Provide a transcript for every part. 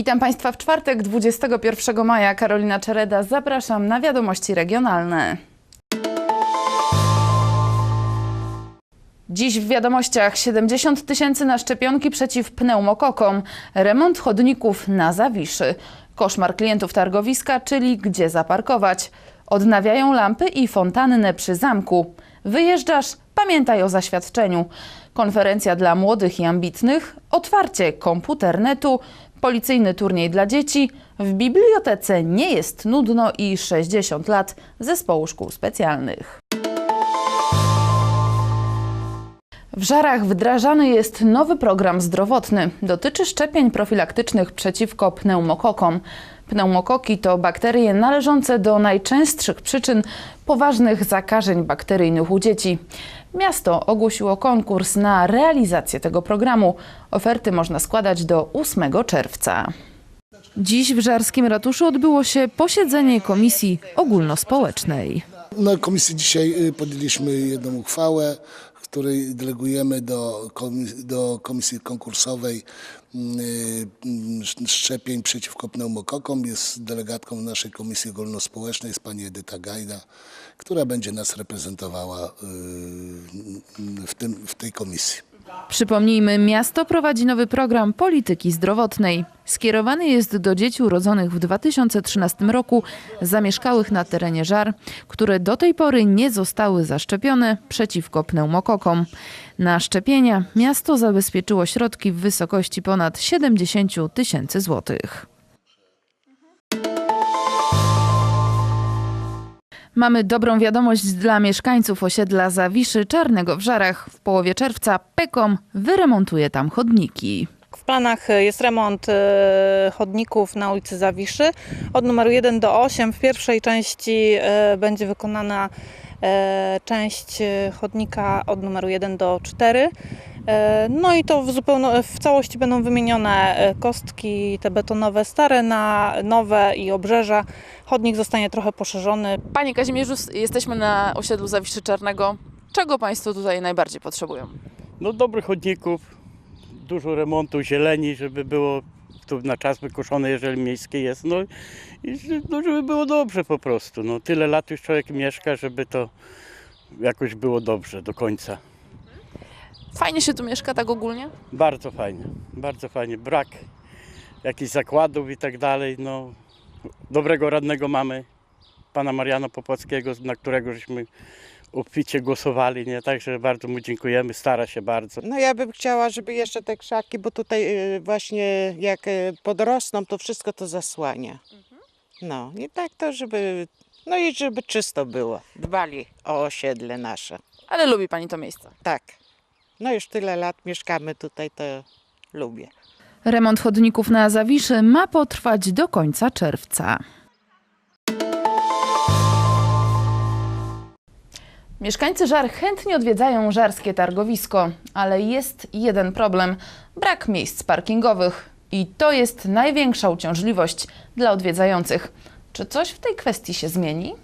Witam Państwa w czwartek, 21 maja. Karolina Czereda, zapraszam na wiadomości regionalne. Dziś w wiadomościach 70 tysięcy na szczepionki przeciw pneumokokom, remont chodników na Zawiszy, koszmar klientów targowiska, czyli gdzie zaparkować, odnawiają lampy i fontannę przy zamku. Wyjeżdżasz? Pamiętaj o zaświadczeniu. Konferencja dla młodych i ambitnych, otwarcie komputernetu, policyjny turniej dla dzieci, w bibliotece nie jest nudno i 60 lat zespołu szkół specjalnych. W Żarach wdrażany jest nowy program zdrowotny. Dotyczy szczepień profilaktycznych przeciwko pneumokokom. Pneumokoki to bakterie należące do najczęstszych przyczyn poważnych zakażeń bakteryjnych u dzieci. Miasto ogłosiło konkurs na realizację tego programu. Oferty można składać do 8 czerwca. Dziś w Żarskim Ratuszu odbyło się posiedzenie Komisji Ogólnospołecznej. Na komisji dzisiaj y, podjęliśmy jedną uchwałę, której delegujemy do, komis- do komisji konkursowej y, y, szczepień przeciwko pneumokokom. Jest delegatką naszej komisji ogólnospołecznej, jest pani Edyta Gajda, która będzie nas reprezentowała y, w, tym, w tej komisji. Przypomnijmy, miasto prowadzi nowy program polityki zdrowotnej. Skierowany jest do dzieci urodzonych w 2013 roku, zamieszkałych na terenie Żar, które do tej pory nie zostały zaszczepione przeciwko pneumokokom. Na szczepienia miasto zabezpieczyło środki w wysokości ponad 70 tysięcy złotych. Mamy dobrą wiadomość dla mieszkańców osiedla Zawiszy Czarnego w Żarach. W połowie czerwca PEKOM wyremontuje tam chodniki. W planach jest remont e, chodników na ulicy Zawiszy od numeru 1 do 8. W pierwszej części e, będzie wykonana e, część chodnika od numeru 1 do 4. E, No i to w, zupełno, w całości będą wymienione e, kostki te betonowe stare na nowe i obrzeża. Chodnik zostanie trochę poszerzony. Panie Kazimierzu, jesteśmy na osiedlu Zawiszy Czarnego. Czego Państwo tutaj najbardziej potrzebują? No dobrych chodników, dużo remontu, zieleni, żeby było tu na czas wykoszone, jeżeli miejskie jest. No i no, żeby było dobrze po prostu. No tyle lat już człowiek mieszka, żeby to jakoś było dobrze do końca. Fajnie się tu mieszka tak ogólnie? Bardzo fajnie, bardzo fajnie. Brak jakichś zakładów i tak dalej. No, dobrego radnego mamy, pana Mariana Popłackiego, na którego żeśmy obficie głosowali, nie? Także bardzo mu dziękujemy, stara się bardzo. No ja bym chciała, żeby jeszcze te krzaki, bo tutaj y, właśnie jak y, podrosną, to wszystko to zasłania. No i tak to, żeby, no i żeby czysto było. Dbali o osiedle nasze. Ale lubi Pani to miejsce. Tak. No już tyle lat mieszkamy tutaj, to lubię. Remont chodników na Zawiszy ma potrwać do końca czerwca. Mieszkańcy Żar chętnie odwiedzają żarskie targowisko, ale jest jeden problem brak miejsc parkingowych. I to jest największa uciążliwość dla odwiedzających. Czy coś w tej kwestii się zmieni?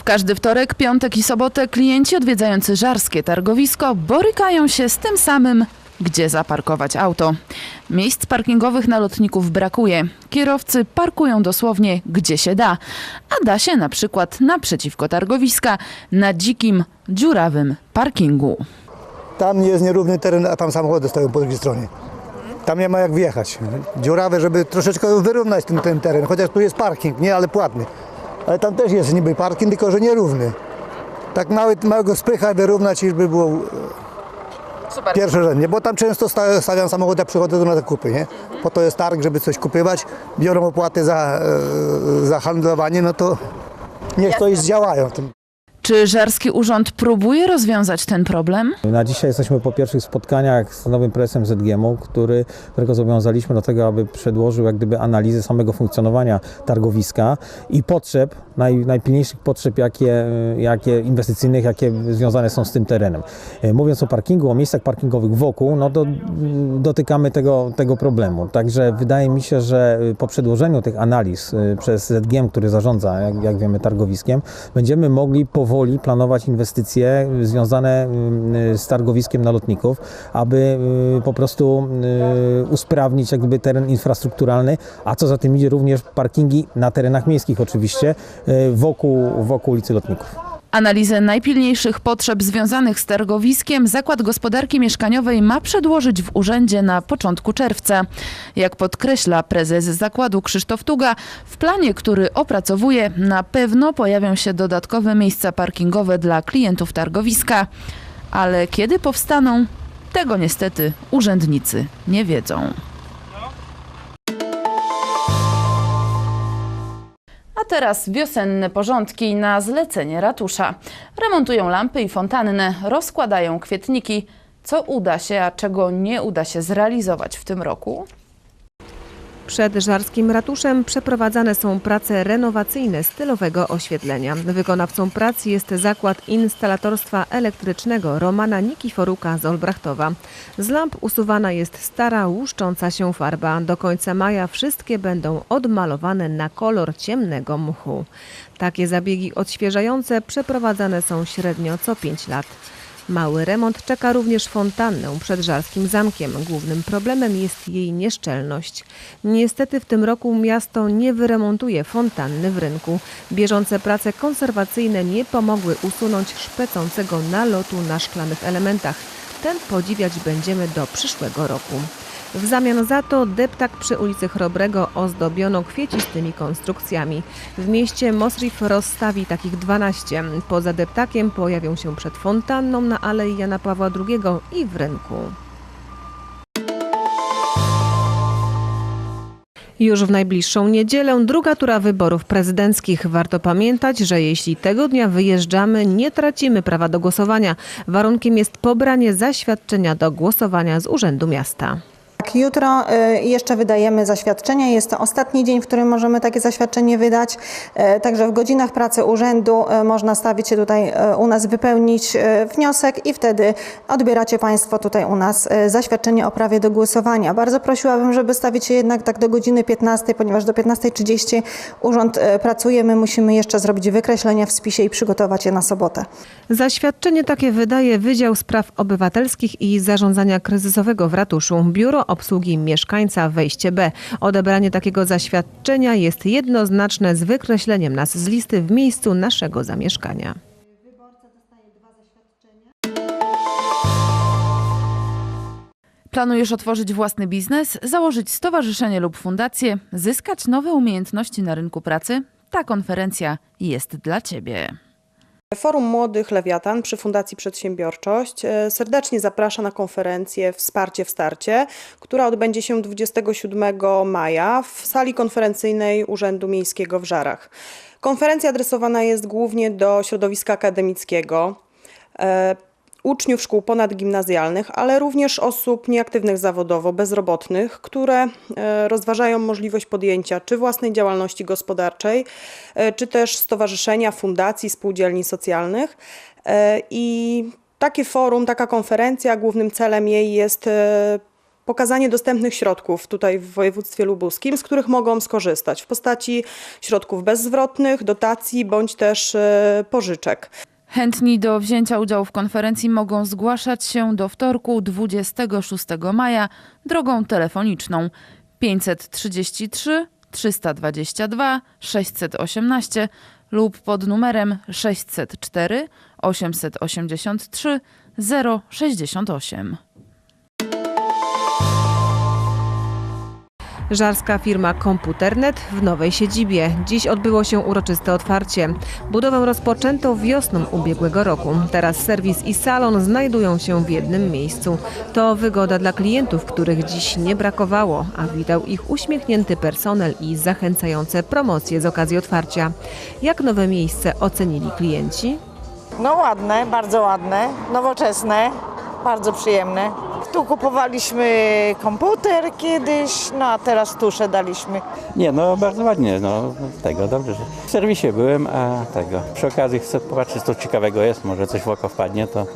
W każdy wtorek, piątek i sobotę klienci odwiedzający żarskie targowisko borykają się z tym samym, gdzie zaparkować auto. Miejsc parkingowych na lotników brakuje. Kierowcy parkują dosłownie gdzie się da, a da się na przykład naprzeciwko targowiska, na dzikim, dziurawym parkingu. Tam jest nierówny teren, a tam samochody stoją po drugiej stronie. Tam nie ma jak wjechać. Dziurawe, żeby troszeczkę wyrównać ten, ten teren, chociaż tu jest parking, nie, ale płatny. Ale tam też jest niby parking, tylko że nierówny. Tak mały, małego spycha wyrównać, żeby było Super. pierwszorzędnie, bo tam często sta- stawiam samochód, jak przychodzę do na zakupy, nie? Po to jest targ, żeby coś kupywać, biorą opłaty za, e, za handlowanie, no to niech to i zdziałają. Czy Żarski Urząd próbuje rozwiązać ten problem? Na dzisiaj jesteśmy po pierwszych spotkaniach z nowym prezesem ZGM-u, który, którego zobowiązaliśmy do tego, aby przedłożył jak gdyby analizę samego funkcjonowania targowiska i potrzeb, naj, najpilniejszych potrzeb, jakie, jakie inwestycyjnych, jakie związane są z tym terenem. E, Mówiąc o parkingu, o miejscach parkingowych wokół, no to mm, dotykamy tego, tego problemu. Także wydaje mi się, że y, po przedłożeniu tych analiz y, przez ZGM, który zarządza, jak, jak wiemy, targowiskiem, będziemy mogli powoli powoli planować inwestycje związane y, z targowiskiem na lotników, aby y, po prostu y, usprawnić jakby teren infrastrukturalny, a co za tym idzie również parkingi na terenach miejskich oczywiście wokół, wokół ulicy Lotników. Analizę najpilniejszych potrzeb związanych z targowiskiem Zakład Gospodarki Mieszkaniowej ma przedłożyć w urzędzie na początku czerwca. Jak podkreśla prezes zakładu Krzysztof Tuga, w planie, który opracowuje, na pewno pojawią się dodatkowe miejsca parkingowe dla klientów targowiska. Ale kiedy powstaną, tego niestety urzędnicy nie wiedzą. A teraz wiosenne porządki na zlecenie ratusza. Remontują lampy i fontannę, rozkładają kwietniki. Co uda się, a czego nie uda się zrealizować w tym roku? Przed Żarskim Ratuszem przeprowadzane są prace renowacyjne stylowego oświetlenia. Wykonawcą prac jest Zakład Instalatorstwa Elektrycznego Romana Nikiforuka z Olbrachtowa. Z lamp usuwana jest stara, łuszcząca się farba. Do końca maja wszystkie będą odmalowane na kolor ciemnego mchu. Takie zabiegi odświeżające przeprowadzane są średnio co 5 lat. Mały remont czeka również fontannę przed Żarskim Zamkiem. Głównym problemem jest jej nieszczelność. Niestety w tym roku miasto nie wyremontuje fontanny w rynku. Bieżące prace konserwacyjne nie pomogły usunąć szpecącego nalotu na szklanych elementach. Ten podziwiać będziemy do przyszłego roku. W zamian za to deptak przy ulicy Chrobrego ozdobiono kwiecistymi konstrukcjami. W mieście Mosrif rozstawi takich 12. Poza deptakiem pojawią się przed fontanną na Alei Jana Pawła II i w rynku. Już w najbliższą niedzielę druga tura wyborów prezydenckich. Warto pamiętać, że jeśli tego dnia wyjeżdżamy, nie tracimy prawa do głosowania. Warunkiem jest pobranie zaświadczenia do głosowania z Urzędu Miasta. Jutro y, jeszcze wydajemy zaświadczenie. Jest to ostatni dzień, w którym możemy takie zaświadczenie wydać. E, Także w godzinach pracy urzędu e, można stawić się tutaj u nas, wypełnić wniosek i wtedy odbieracie Państwo tutaj u nas zaświadczenie o prawie do głosowania. Bardzo prosiłabym, żeby stawić się jednak tak do godziny 15, ponieważ do 15.30 urząd pracuje. My musimy jeszcze zrobić wykreślenia w spisie i przygotować je na sobotę. Zaświadczenie takie wydaje Wydział Spraw Obywatelskich i Zarządzania Kryzysowego w ratuszu. Biuro Obsługi Mieszkańca Wejście B. Odebranie takiego zaświadczenia jest jednoznaczne z wykreśleniem nas z listy w miejscu naszego zamieszkania. Planujesz otworzyć własny biznes, założyć stowarzyszenie lub fundację, zyskać nowe umiejętności na rynku pracy? Ta konferencja jest dla Ciebie. Forum Młodych Lewiatan przy Fundacji Przedsiębiorczość e, serdecznie zaprasza na konferencję Wsparcie w Starcie, która odbędzie się 27 maja w sali konferencyjnej Urzędu Miejskiego w Żarach. Konferencja adresowana jest głównie do środowiska akademickiego, e, uczniów szkół ponadgimnazjalnych, ale również osób nieaktywnych zawodowo, bezrobotnych, które e, rozważają możliwość podjęcia czy własnej działalności gospodarczej, e, czy też stowarzyszenia, fundacji, spółdzielni socjalnych. E, I takie forum, taka konferencja, głównym celem jej jest pokazanie dostępnych środków tutaj w województwie lubuskim, z których mogą skorzystać w postaci środków bezzwrotnych, dotacji bądź też pożyczek. Chętni do wzięcia udziału w konferencji mogą zgłaszać się do wtorku 26 maja drogą telefoniczną 533 322 618 lub pod numerem 604 883 068. Żarska firma Komputernet w nowej siedzibie. Dziś odbyło się uroczyste otwarcie. Budowę rozpoczęto wiosną ubiegłego roku. Teraz serwis i salon znajdują się w jednym miejscu. To wygoda dla klientów, których dziś nie brakowało, a witał ich uśmiechnięty personel i zachęcające promocje z okazji otwarcia. Jak nowe miejsce ocenili klienci? No ładne, bardzo ładne, nowoczesne, bardzo przyjemne. Tu kupowaliśmy komputer kiedyś, no a teraz tusze daliśmy. Nie, no bardzo ładnie, no tego, dobrze. że W serwisie byłem, a tego, przy okazji chcę popatrzeć, co ciekawego jest, może coś w oko wpadnie, to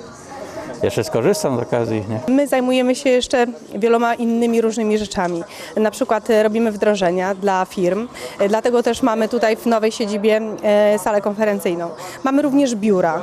jeszcze skorzystam z okazji, nie? My zajmujemy się jeszcze wieloma innymi różnymi rzeczami. Na przykład e, robimy wdrożenia dla firm, e, dlatego też mamy tutaj w nowej siedzibie e, salę konferencyjną. Mamy również biura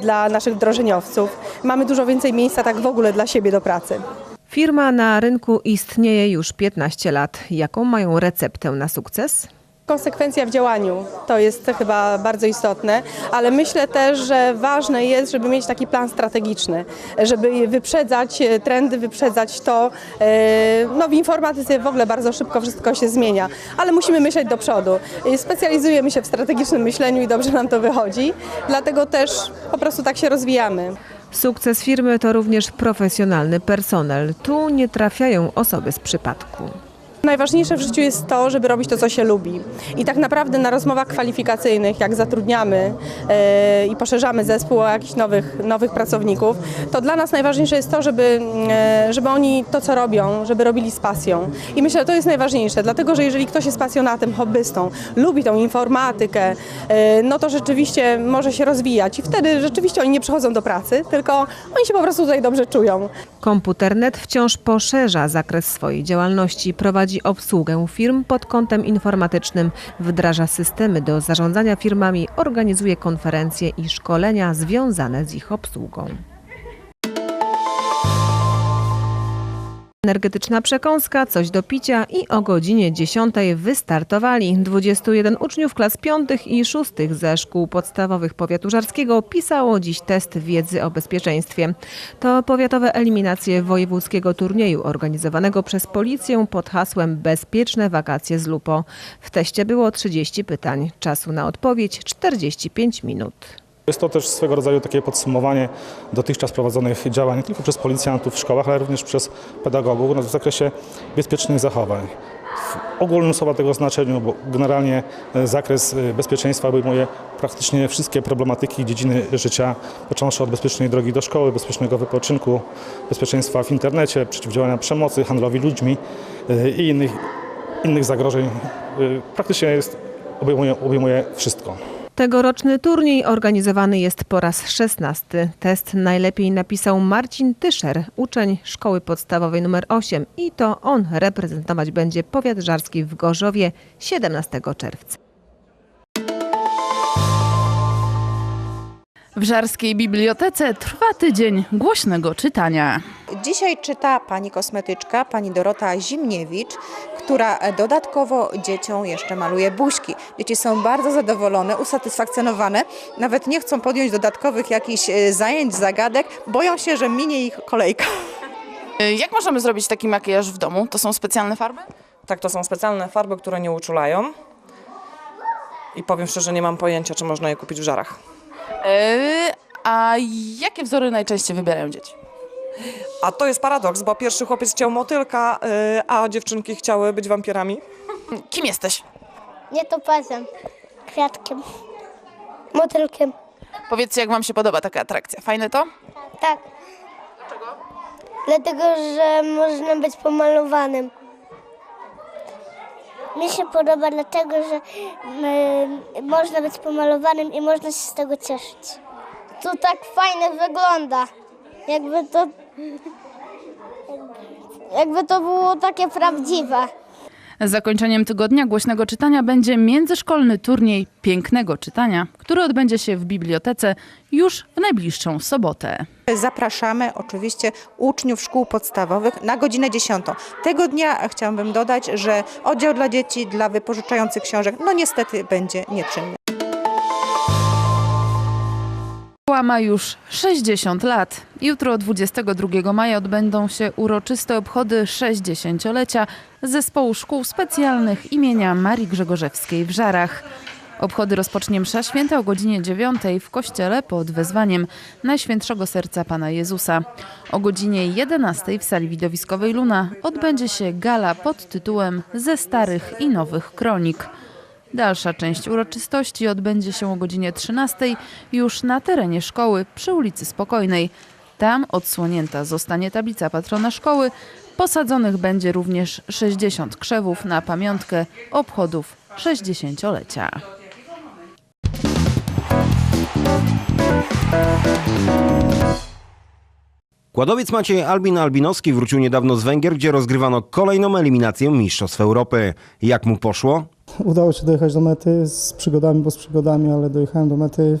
dla naszych wdrożeniowców. Mamy dużo więcej miejsca tak w ogóle dla siebie do pracy. Firma na rynku istnieje już 15 lat. Jaką mają receptę na sukces? Konsekwencja w działaniu to jest chyba bardzo istotne, ale myślę też, że ważne jest, żeby mieć taki plan strategiczny, żeby wyprzedzać e, trendy, wyprzedzać to. e, No w informatyce w ogóle bardzo szybko wszystko się zmienia, ale musimy myśleć do przodu. E, Specjalizujemy się w strategicznym myśleniu i dobrze nam to wychodzi, dlatego też po prostu tak się rozwijamy. Sukces firmy to również profesjonalny personel. Tu nie trafiają osoby z przypadku. Najważniejsze w życiu jest to, żeby robić to, co się lubi. I tak naprawdę na rozmowach kwalifikacyjnych, jak zatrudniamy e, i poszerzamy zespół o jakichś nowych, nowych pracowników, to dla nas najważniejsze jest to, żeby, e, żeby oni to, co robią, żeby robili z pasją. I myślę, że to jest najważniejsze, dlatego że jeżeli ktoś jest pasjonatem, hobbystą, lubi tą informatykę, e, no to rzeczywiście może się rozwijać i wtedy rzeczywiście oni nie przychodzą do pracy, tylko oni się po prostu tutaj dobrze czują. Komputernet wciąż poszerza zakres swojej działalności, prowadzi obsługę firm pod kątem informatycznym, wdraża systemy do zarządzania firmami, organizuje konferencje i szkolenia związane z ich obsługą. Energetyczna przekąska, coś do picia i o godzinie 10 wystartowali. 21 uczniów klas 5 i 6 ze szkół podstawowych powiatu żarskiego pisało dziś test wiedzy o bezpieczeństwie. To powiatowe eliminacje wojewódzkiego turnieju organizowanego przez policję pod hasłem Bezpieczne wakacje z Lupo. W teście było 30 pytań. Czasu na odpowiedź 45 minut. Jest to też swego rodzaju takie podsumowanie dotychczas prowadzonych działań nie tylko przez policjantów w szkołach, ale również przez pedagogów w zakresie bezpiecznych zachowań. W ogólnym słowa tego znaczeniu, bo generalnie e, zakres e, bezpieczeństwa obejmuje praktycznie wszystkie problematyki dziedziny życia, począwszy od bezpiecznej drogi do szkoły, bezpiecznego wypoczynku, bezpieczeństwa w internecie, przeciwdziałania przemocy, handlowi ludźmi e, i innych, innych zagrożeń. Praktycznie jest, obejmuje, obejmuje wszystko. Tegoroczny turniej organizowany jest po raz 16. Test najlepiej napisał Marcin Tyszer, uczeń szkoły podstawowej nr 8 i to on reprezentować będzie powiat żarski w Gorzowie 17 czerwca. W Żarskiej Bibliotece trwa tydzień głośnego czytania. Dzisiaj czyta pani kosmetyczka, pani Dorota Zimniewicz, która dodatkowo dzieciom jeszcze maluje buźki. Dzieci są bardzo zadowolone, usatysfakcjonowane, nawet nie chcą podjąć dodatkowych jakichś e, zajęć, zagadek, boją się, że minie ich kolejka. Y, Jak możemy zrobić taki makijaż w domu? To są specjalne farby? Tak, to są specjalne farby, które nie uczulają. I powiem szczerze, nie mam pojęcia, czy można je kupić w żarach. Yy, a jakie wzory najczęściej wybierają dzieci? A to jest paradoks, bo pierwszy chłopiec chciał motylka, yy, a dziewczynki chciały być wampirami. Kim jesteś? Nie topazem, kwiatkiem, motylkiem. Powiedzcie, jak wam się podoba taka atrakcja. Fajne to? Tak. Dlaczego? Dlatego, że można być pomalowanym. Mi się podoba dlatego, że y, można być pomalowanym i można się z tego cieszyć. To tak fajnie wygląda. Jakby to, jakby to było takie prawdziwe. Zakończeniem tygodnia głośnego czytania będzie międzyszkolny turniej pięknego czytania, który odbędzie się w bibliotece już w najbliższą sobotę. Zapraszamy oczywiście uczniów szkół podstawowych na godzinę 10. Tego dnia chciałabym dodać, że oddział dla dzieci, dla wypożyczających książek, no niestety będzie nieczynny. Ma już 60 lat. Jutro 22 maja odbędą się uroczyste obchody 60-lecia Zespołu Szkół Specjalnych imienia Marii Grzegorzewskiej w Żarach. Obchody rozpocznie msza święta o godzinie 9 w kościele pod wezwaniem Najświętszego Serca Pana Jezusa. O godzinie 11 w sali widowiskowej Luna odbędzie się gala pod tytułem Ze starych i nowych kronik. Dalsza część uroczystości odbędzie się o godzinie 13 już na terenie szkoły przy ulicy Spokojnej. Tam odsłonięta zostanie tablica patrona szkoły. Posadzonych będzie również 60 krzewów na pamiątkę obchodów 60-lecia. Kładowiec Maciej Albin Albinowski wrócił niedawno z Węgier, gdzie rozgrywano kolejną eliminację Mistrzostw Europy. Jak mu poszło? Udało się dojechać do mety z przygodami, bo z przygodami, ale dojechałem do mety.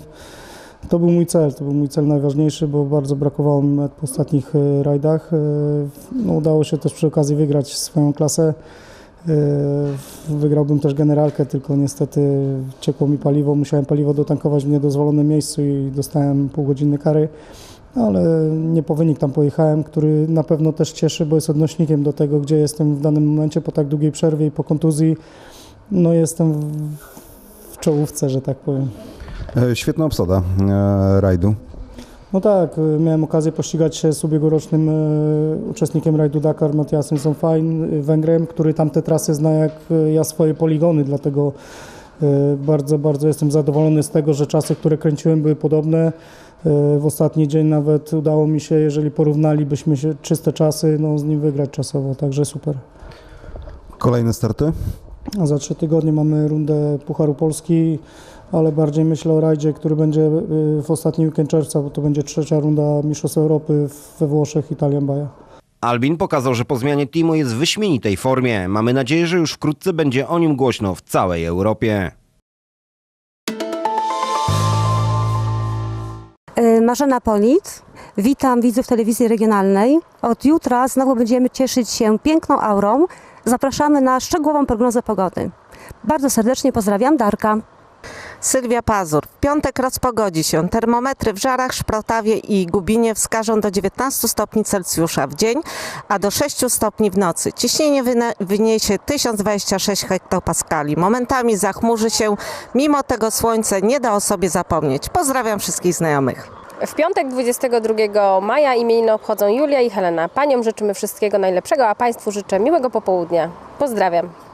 To był mój cel, to był mój cel najważniejszy, bo bardzo brakowało mi met po ostatnich e, rajdach. E, No, udało się też przy okazji wygrać swoją klasę. E, Wygrałbym też generalkę, tylko niestety ciekło mi paliwo, musiałem paliwo dotankować w niedozwolonym miejscu i dostałem półgodzinne kary. Ale nie po wynik tam pojechałem, który na pewno też cieszy, bo jest odnośnikiem do tego, gdzie jestem w danym momencie po tak długiej przerwie i po kontuzji. No jestem w- czołówce, że tak powiem. E, Świetna obsada e, rajdu. No tak, y, miałem okazję pościgać się z ubiegłorocznym uczestnikiem rajdu Dakar, Matiasem Sonfajn, y, Węgrem, który tamte trasy zna jak ja swoje poligony, dlatego bardzo, bardzo jestem zadowolony z tego, że czasy, które kręciłem były podobne. W ostatni dzień nawet udało mi się, jeżeli porównalibyśmy się czyste czasy, no z nim wygrać czasowo, także super. Kolejne starty? Za trzy tygodnie mamy rundę Pucharu Polski, ale bardziej myślę o rajdzie, który będzie y, w ostatni weekend czerwca, bo to będzie trzecia runda Mistrzostw Europy we Włoszech, Italia Baja. Albin pokazał, że po zmianie teamu jest w wyśmienitej formie. Mamy nadzieję, że już wkrótce będzie o nim głośno w całej Europie. E, Marzena Polit. Witam widzów telewizji regionalnej. Od jutra znowu będziemy cieszyć się piękną aurą. Zapraszamy na szczegółową prognozę pogody. Bardzo serdecznie pozdrawiam, Darka. Sylwia Pazur. W piątek rozpogodzi się. Termometry w Żarach, Szprotawie i Gubinie wskażą do 19 stopni Celsjusza w dzień, a do 6 stopni w nocy. Ciśnienie wyniesie 1026 hektopaskali. Momentami zachmurzy się. Mimo tego słońce nie da o sobie zapomnieć. Pozdrawiam wszystkich znajomych. W piątek 22 maja imieniny obchodzą Julia i Helena. Paniom życzymy wszystkiego najlepszego, a Państwu życzę miłego popołudnia. Pozdrawiam.